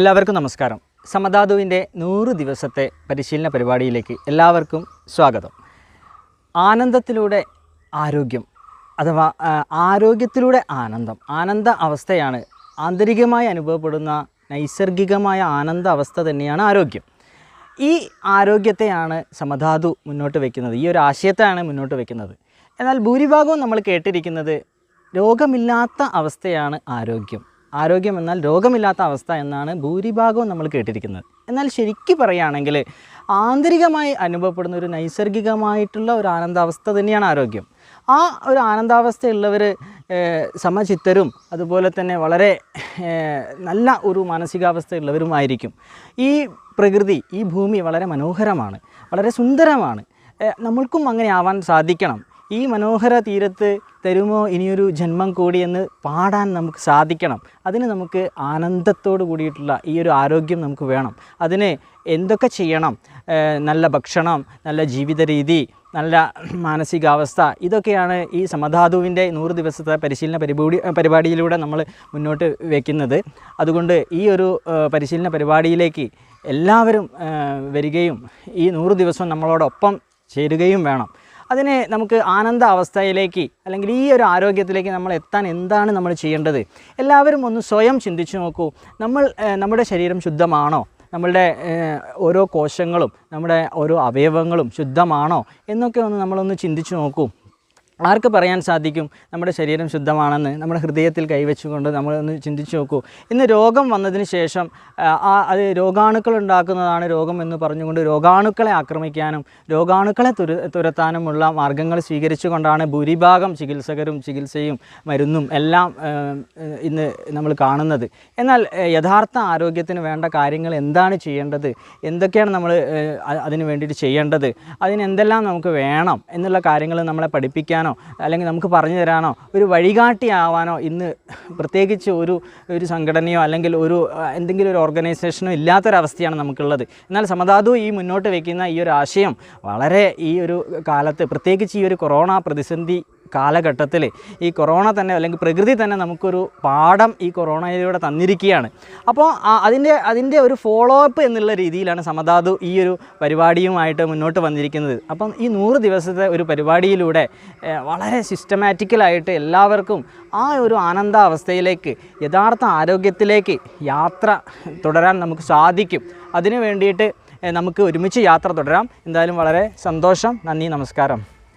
എല്ലാവർക്കും നമസ്കാരം. സമദാതുവിന്റെ നൂറ് ദിവസത്തെ പരിശീലന പരിപാടിയിലേക്ക് എല്ലാവർക്കും സ്വാഗതം. ആനന്ദത്തിലൂടെ ആരോഗ്യം അഥവാ ആരോഗ്യത്തിലൂടെ ആനന്ദം ആനന്ദ അവസ്ഥയാണ് ആന്തരികമായി അനുഭവപ്പെടുന്ന നൈസർഗികമായ ആനന്ദ അവസ്ഥ തന്നെയാണ് ആരോഗ്യം. ഈ ആരോഗ്യത്തെയാണ് സമധാതു മുന്നോട്ട് വയ്ക്കുന്നത് ഈ ഒരു ആശയത്തെയാണ് മുന്നോട്ട് വയ്ക്കുന്നത് എന്നാൽ ഭൂരിഭാഗവും നമ്മൾ കേട്ടിരിക്കുന്നത് രോഗമില്ലാത്ത അവസ്ഥയാണ് ആരോഗ്യം. ആരോഗ്യം എന്നാൽ രോഗമില്ലാത്ത അവസ്ഥ എന്നാണ് ഭൂരിഭാഗവും നമ്മൾ കേട്ടിരിക്കുന്നത്. എന്നാൽ ശരിക്കും പറയുകയാണെങ്കിൽ ആന്തരികമായി അനുഭവപ്പെടുന്ന ഒരു നൈസർഗികമായിട്ടുള്ള ഒരു ആനന്ദാവസ്ഥ തന്നെയാണ് ആരോഗ്യം. ആ ഒരു ആനന്ദാവസ്ഥയുള്ളവർ സമചിത്തരും അതുപോലെ തന്നെ വളരെ നല്ല ഒരു മാനസികാവസ്ഥയുള്ളവരുമായിരിക്കും. ഈ പ്രകൃതി ഈ ഭൂമി വളരെ മനോഹരമാണ് വളരെ സുന്ദരമാണ്. നമ്മൾക്കും അങ്ങനെ ആവാൻ സാധിക്കണം. ഈ മനോഹര തീരത്ത് തരുമോ ഇനിയൊരു ജന്മം കൂടി എന്ന് പാടാൻ നമുക്ക് സാധിക്കണം. അതിന് നമുക്ക് ആനന്ദത്തോട് കൂടിയിട്ടുള്ള ഈ ഒരു ആരോഗ്യം നമുക്ക് വേണം. അതിന് എന്തൊക്കെ ചെയ്യണം? നല്ല ഭക്ഷണം നല്ല ജീവിത രീതി നല്ല മാനസികാവസ്ഥ ഇതൊക്കെയാണ് ഈ സമധാതുവിന്റെ നൂറ് ദിവസത്തെ പരിശീലന പരിപാടി പരിപാടിയിലൂടെ നമ്മൾ മുന്നോട്ട് വയ്ക്കുന്നത് അതുകൊണ്ട് ഈ ഒരു പരിശീലന പരിപാടിയിലേക്ക് എല്ലാവരും വരികയും ഈ നൂറ് ദിവസം നമ്മളോടൊപ്പം ചേരുകയും വേണം. അതിന് നമുക്ക് ആനന്ദ അവസ്ഥയിലേക്ക് അല്ലെങ്കിൽ ഈ ഒരു ആരോഗ്യത്തിലേക്ക് നമ്മൾ എത്താൻ എന്താണ് നമ്മൾ ചെയ്യേണ്ടത്? എല്ലാവരും ഒന്ന് സ്വയം ചിന്തിച്ചു നോക്കൂ. നമ്മൾ നമ്മുടെ ശരീരം ശുദ്ധമാണോ? നമ്മളുടെ ഓരോ കോശങ്ങളും നമ്മുടെ ഓരോ അവയവങ്ങളും ശുദ്ധമാണോ? എന്നൊക്കെ ഒന്ന് നമ്മളൊന്ന് ചിന്തിച്ചു നോക്കൂ. ആർക്ക് പറയാൻ സാധിക്കും? നമ്മുടെ ശരീരം ശുദ്ധമാണെന്ന് നമ്മുടെ ഹൃദയത്തിൽ കൈവച്ചുകൊണ്ട് നമ്മളൊന്ന് ചിന്തിച്ചു നോക്കൂ. ഇന്ന് രോഗം വന്നതിന് ശേഷം അത് രോഗാണുക്കൾ ഉണ്ടാക്കുന്നതാണ് രോഗം എന്ന് പറഞ്ഞുകൊണ്ട് രോഗാണുക്കളെ ആക്രമിക്കാനും രോഗാണുക്കളെ തുര തുരത്താനുമുള്ള മാർഗങ്ങൾ സ്വീകരിച്ചുകൊണ്ടാണ് ഭൂരിഭാഗം ചികിത്സകരും ചികിത്സയും മരുന്നും എല്ലാം ഇന്ന് നമ്മൾ കാണുന്നത്. എന്നാൽ യഥാർത്ഥ ആരോഗ്യത്തിന് വേണ്ട കാര്യങ്ങൾ എന്താണ് ചെയ്യേണ്ടത്? എന്തൊക്കെയാണ് നമ്മൾ അതിന് വേണ്ടിയിട്ട് ചെയ്യേണ്ടത്? അതിനെന്തെല്ലാം നമുക്ക് വേണം? എന്നുള്ള കാര്യങ്ങൾ നമ്മളെ പഠിപ്പിക്കാനോ അല്ലെങ്കിൽ നമുക്ക് പറഞ്ഞു തരാനോ ഒരു വഴികാട്ടിയാവാനോ ഇന്ന് പ്രത്യേകിച്ച് ഒരു ഒരു സംഘടനയോ അല്ലെങ്കിൽ ഒരു എന്തെങ്കിലും ഒരു ഓർഗനൈസേഷനോ ഇല്ലാത്തൊരവസ്ഥയാണ് നമുക്കുള്ളത്. എന്നാൽ സമതാതു ഈ മുന്നോട്ട് വയ്ക്കുന്ന ഈ ഒരു ആശയം വളരെ ഈ ഒരു കാലത്ത് പ്രത്യേകിച്ച് ഈ ഒരു കൊറോണ പ്രതിസന്ധി കാലഘട്ടത്തിൽ ഈ കൊറോണ തന്നെ അല്ലെങ്കിൽ പ്രകൃതി തന്നെ നമുക്കൊരു പാഠം ഈ കൊറോണയിലൂടെ തന്നിരിക്കുകയാണ്. അപ്പോൾ അതിന്റെ അതിന്റെ ഒരു ഫോളോ അപ്പ് എന്നുള്ള രീതിയിലാണ് സമതാതു ഈ ഒരു പരിപാടിയുമായിട്ട് മുന്നോട്ട് വന്നിരിക്കുന്നത്. അപ്പം ഈ നൂറ് ദിവസത്തെ ഒരു പരിപാടിയിലൂടെ വളരെ സിസ്റ്റമാറ്റിക്കലായിട്ട് എല്ലാവർക്കും ആ ഒരു ആനന്ദാവസ്ഥയിലേക്ക് യഥാർത്ഥ ആരോഗ്യത്തിലേക്ക് യാത്ര തുടരാൻ നമുക്ക് സാധിക്കും. അതിനു വേണ്ടിയിട്ട് നമുക്ക് ഒരുമിച്ച് യാത്ര തുടരാം. എന്തായാലും വളരെ സന്തോഷം. നന്ദി നമസ്കാരം.